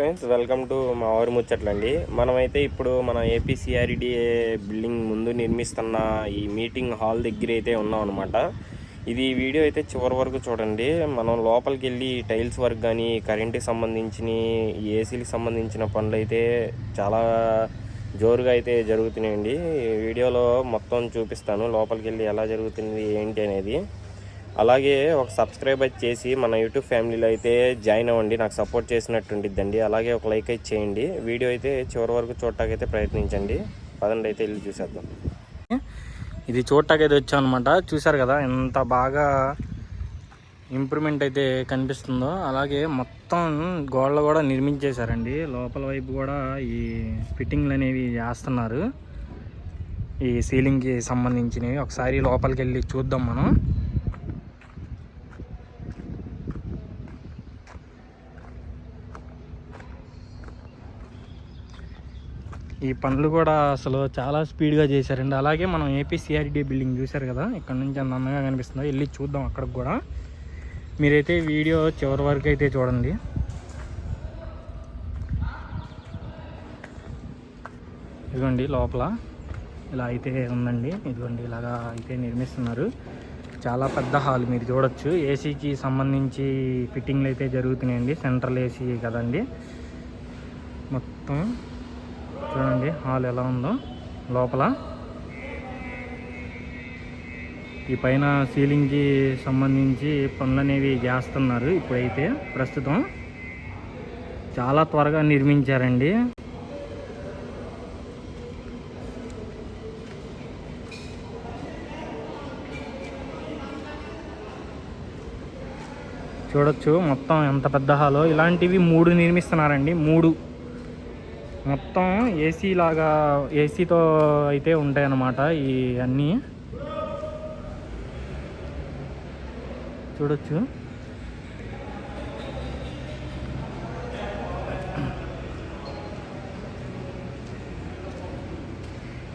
Friends welcome to మా ఊరి ముచ్చట్లండి. మనమైతే ఇప్పుడు మన ఏపీసీఆర్డిఏ బిల్డింగ్ ముందు నిర్మిస్తున్న ఈ మీటింగ్ హాల్ దగ్గర అయితే ఉన్నాం అనమాట ఇది వీడియో అయితే చివరి వరకు చూడండి. మనం లోపలికి వెళ్ళి టైల్స్ వర్క్ కానీ కరెంటుకి సంబంధించిన ఏసీలకు సంబంధించిన పనులు అయితే చాలా జోరుగా అయితే జరుగుతున్నాయండి. వీడియోలో మొత్తం చూపిస్తాను. లోపలికి వెళ్ళి ఎలా జరుగుతుంది ఏంటి అనేది. అలాగే ఒక సబ్స్క్రైబ్ చేసి మన యూట్యూబ్ ఫ్యామిలీలో అయితే జాయిన్ అవ్వండి నాకు సపోర్ట్ చేసినట్టు ఉండిద్దండి. అలాగే ఒక లైక్ అయితే చేయండి. వీడియో అయితే చివరి వరకు చూడటాకైతే ప్రయత్నించండి. పదండి అయితే వెళ్ళి చూసేద్దాం. ఇది చూడటానికి అయితే వచ్చాం అనమాట చూసారు కదా ఎంత బాగా ఇంప్రూవ్మెంట్ అయితే కనిపిస్తుందో. అలాగే మొత్తం గోడలు కూడా నిర్మించేశారండి. లోపల వైపు కూడా ఈ ఫిట్టింగ్లు అనేవి చేస్తున్నారు ఈ సీలింగ్కి సంబంధించినవి. ఒకసారి లోపలికి వెళ్ళి చూద్దాం మనం. ఈ పనులు కూడా అసలు చాలా స్పీడ్గా చేశారండి. అలాగే మనం ఏపీసీఆర్డి బిల్డింగ్ చూశారు కదా ఇక్కడ నుంచి అంత అందంగా కనిపిస్తుందో. వెళ్ళి చూద్దాం అక్కడికి కూడా. మీరైతే వీడియో చివరి వరకు అయితే చూడండి. ఇదిగోండి లోపల. ఇలా అయితే ఉందండి. ఇదిగోండి ఇలాగా అయితే నిర్మిస్తున్నారు. చాలా పెద్ద హాల్ మీరు చూడొచ్చు. ఏసీకి సంబంధించి ఫిట్టింగ్లు అయితే జరుగుతున్నాయండి. సెంట్రల్ ఏసీ కదండి. మొత్తం చూడండి హాల్ ఎలా ఉందో. లోపల. ఈ పైన సీలింగ్కి సంబంధించి పనులు అనేవి చేస్తున్నారు ఇప్పుడైతే ప్రస్తుతం. చాలా త్వరగా నిర్మించారండి. చూడొచ్చు మొత్తం ఎంత పెద్ద హాలో. ఇలాంటివి మూడు నిర్మిస్తున్నారండి మూడు. మొత్తం ఏసీ లాగా ఏసీతో అయితే ఉంటాయన్నమాట ఈ అన్నీ. చూడొచ్చు.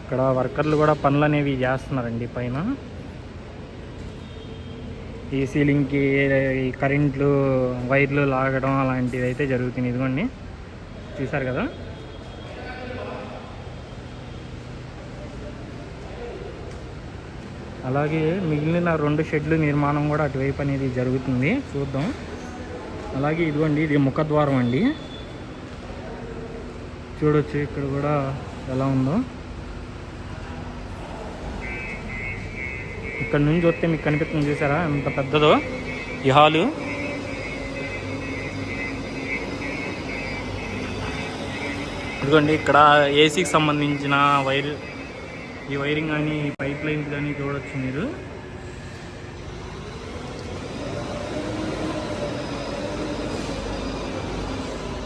ఇక్కడ వర్కర్లు కూడా పనులు అనేవి చేస్తున్నారండి పైన. ఈ సీలింగ్కి ఈ కరెంట్లు వైర్లు లాగడం అలాంటివి అయితే జరుగుతుంది ఇదిగోండి. చూసారు కదా? అలాగే మిగిలిన రెండు షెడ్లు నిర్మాణం కూడా అటువైపు అనేది జరుగుతుంది. చూద్దాం. అలాగే ఇదిగోండి ఇది ముఖద్వారం అండి. చూడొచ్చు ఇక్కడ కూడా ఎలా ఉందో. ఇక్కడ నుంచి చూస్తే మీకు కనిపిస్తుంది చూసారా? ఎంత పెద్దదో ఈ హాలు. ఇదిగోండి ఇక్కడ ఏసీకి సంబంధించిన వైర్ ఈ వైరింగ్ కానీ పైప్ లైన్స్ కానీ చూడొచ్చు మీరు.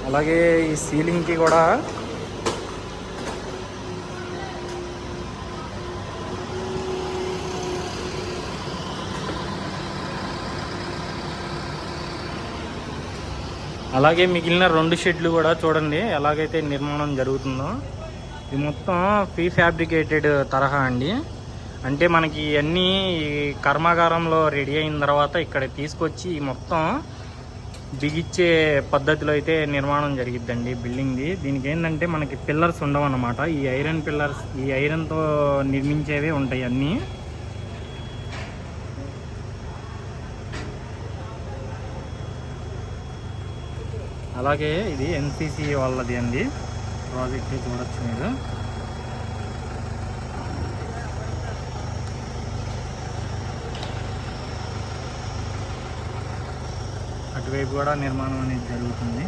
అలాగే ఈ సీలింగ్కి కూడా అలాగే మిగిలిన రెండు షెడ్లు కూడా చూడండి ఎలాగైతే నిర్మాణం జరుగుతుందో. ఇది మొత్తం ప్రీ ఫ్యాబ్రికేటెడ్ తరహా అండి. అంటే మనకి అన్నీ ఈ కర్మాగారంలో రెడీ అయిన తర్వాత ఇక్కడ తీసుకొచ్చి మొత్తం బిగిచ్చే పద్ధతిలో అయితే నిర్మాణం జరిగిద్దండి బిల్డింగ్ది. దీనికి ఏంటంటే మనకి పిల్లర్స్ ఉండవు అన్నమాట ఈ ఐరన్ పిల్లర్స్ ఈ ఐరన్తో నిర్మించేవే ఉంటాయి అన్నీ. అలాగే ఇది ఎన్సిసి వాళ్ళది అండి. ప్రాజెక్ట్ చూడొచ్చు మీరు. అటువైపు కూడా నిర్మాణం అనేది జరుగుతుంది.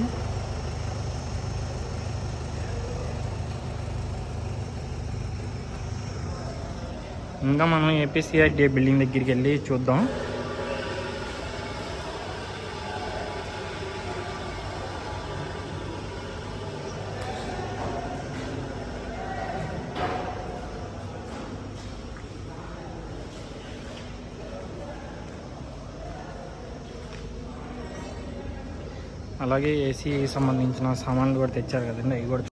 ఇంకా మనం ఏపీసీఆర్డీఏ బిల్డింగ్ దగ్గరికి వెళ్ళి చూద్దాం. అలాగే ఏసీ సంబంధించిన సామాన్లు కూడా తెచ్చారు కదండి అవి కూడా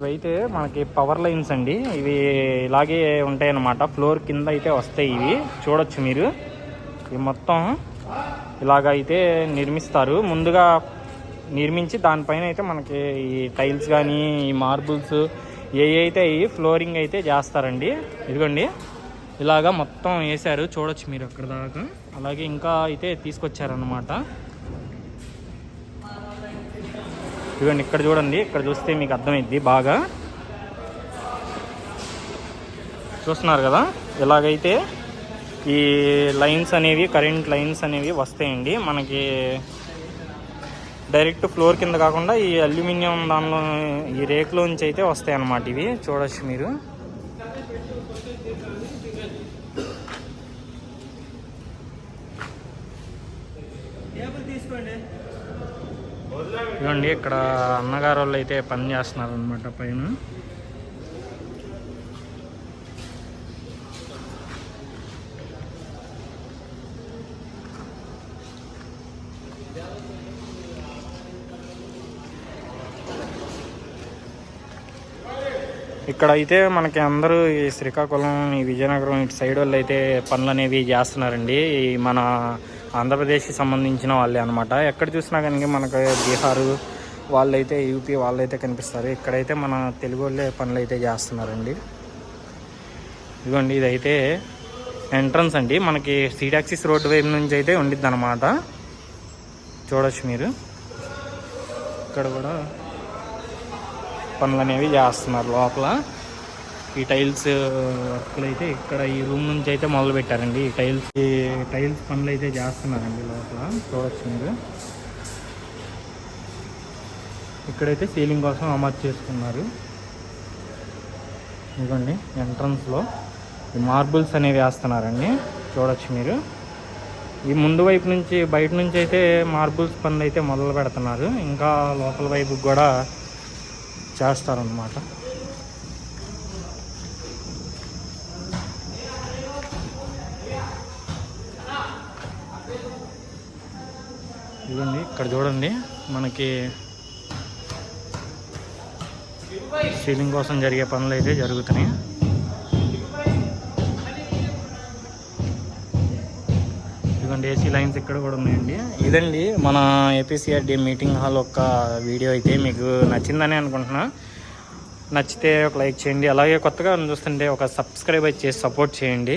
ఇవైతే మనకి పవర్ లైన్స్ అండి. ఇవి ఇలాగే ఉంటాయి అన్నమాట ఫ్లోర్ కింద అయితే వస్తాయి ఇవి. చూడొచ్చు మీరు. ఇవి మొత్తం ఇలాగ అయితే నిర్మిస్తారు. ముందుగా నిర్మించి దానిపైన అయితే మనకి ఈ టైల్స్ కానీ ఈ మార్బుల్స్ ఏ అయితే ఫ్లోరింగ్ అయితే చేస్తారండి. ఇదిగోండి. ఇలాగా మొత్తం వేశారు. చూడొచ్చు మీరు అక్కడ దాకా. అలాగే ఇంకా అయితే తీసుకొచ్చారనమాట ఇదిగోండి ఇక్కడ చూడండి. ఇక్కడ చూస్తే మీకు అర్థమైంది బాగా. చూస్తున్నారు కదా? ఇలాగైతే ఈ లైన్స్ అనేవి కరెంట్ లైన్స్ అనేవి వస్తాయండి. మనకి డైరెక్ట్ ఫ్లోర్ కింద కాకుండా ఈ అల్యూమినియం దానిలో ఈ రేకులోంచి అయితే వస్తాయి అన్నమాట ఇవి. చూడొచ్చు మీరు. ఇవ్వండి ఇక్కడ అన్నగారు వాళ్ళు అయితే పని చేస్తున్నారు అనమాట పైన. ఇక్కడ అయితే మనకి అందరూ ఈ శ్రీకాకుళం ఈ విజయనగరం ఇటు సైడ్ వాళ్ళు అయితే పనులు అనేవి చేస్తున్నారండి మన ఆంధ్రప్రదేశ్కి సంబంధించిన వాళ్ళే అనమాట ఎక్కడ చూసినా కానీ మనకు బీహార్ వాళ్ళైతే యూపీ వాళ్ళైతే కనిపిస్తారు. ఇక్కడైతే మన తెలుగు వాళ్ళే పనులు అయితే చేస్తున్నారండి. ఇదిగోండి ఇదైతే ఎంట్రన్స్ అండి. మనకి సీటాక్సిస్ రోడ్డు వైపు నుంచి అయితే ఉండిద్ది అనమాట చూడొచ్చు మీరు. ఇక్కడ కూడా పనులు అనేవి చేస్తున్నారు లోపల. ఈ టైల్స్ వర్క్లు అయితే ఇక్కడ ఈ రూమ్ నుంచి అయితే మొదలు పెట్టారండి ఈ టైల్స్. ఈ టైల్స్ పనులు అయితే చేస్తున్నారండి లోపల చూడొచ్చు మీరు ఇక్కడైతే సీలింగ్ కోసం అమర్చి చేసుకున్నారు. ఇదిగోండి ఎంట్రన్స్లో ఈ మార్బుల్స్ అనేవి వేస్తున్నారండి. చూడొచ్చు మీరు. ఈ ముందు వైపు నుంచి బయట నుంచి అయితే మార్బుల్స్ పనులు అయితే మొదలు పెడుతున్నారు. ఇంకా లోపల వైపు కూడా చేస్తారనమాట ఇదిగోండి ఇక్కడ చూడండి మనకి సీలింగ్ కోసం జరిగే పనులు అయితే జరుగుతున్నాయి. ఇదిగోండి ఏసీ లైన్స్ ఇక్కడ కూడా ఉన్నాయండి. ఇదండి మన ఏపీసీఆర్డి మీటింగ్ హాల్ యొక్క వీడియో అయితే మీకు నచ్చిందని అనుకుంటున్నా. నచ్చితే ఒక లైక్ చేయండి. అలాగే కొత్తగా చూస్తుంటే ఒక సబ్స్క్రైబ్ అయితే చేసి సపోర్ట్ చేయండి.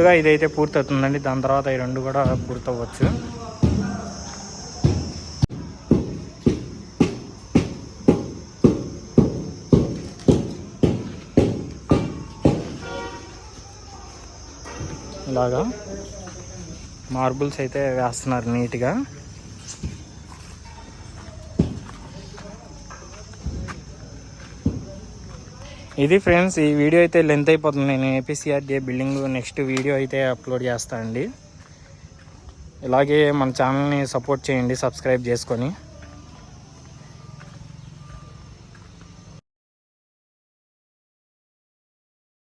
ముందుగా ఇదైతే పూర్తవుతుందండి. దాని తర్వాత ఈ రెండు కూడా పూర్తవ్వచ్చు ఇలాగా మార్బుల్స్ అయితే వేస్తున్నారు నీట్గా. ఇది ఫ్రెండ్స్ ఈ వీడియో అయితే లెంత్ అయిపోతుంది. నేను ఏపీసీఆర్డీఏ బిల్డింగ్ నెక్స్ట్ వీడియో అయితే అప్లోడ్ చేస్తానండి ఇలాగే మన ఛానల్ని సపోర్ట్ చేయండి సబ్స్క్రైబ్ చేసుకొని.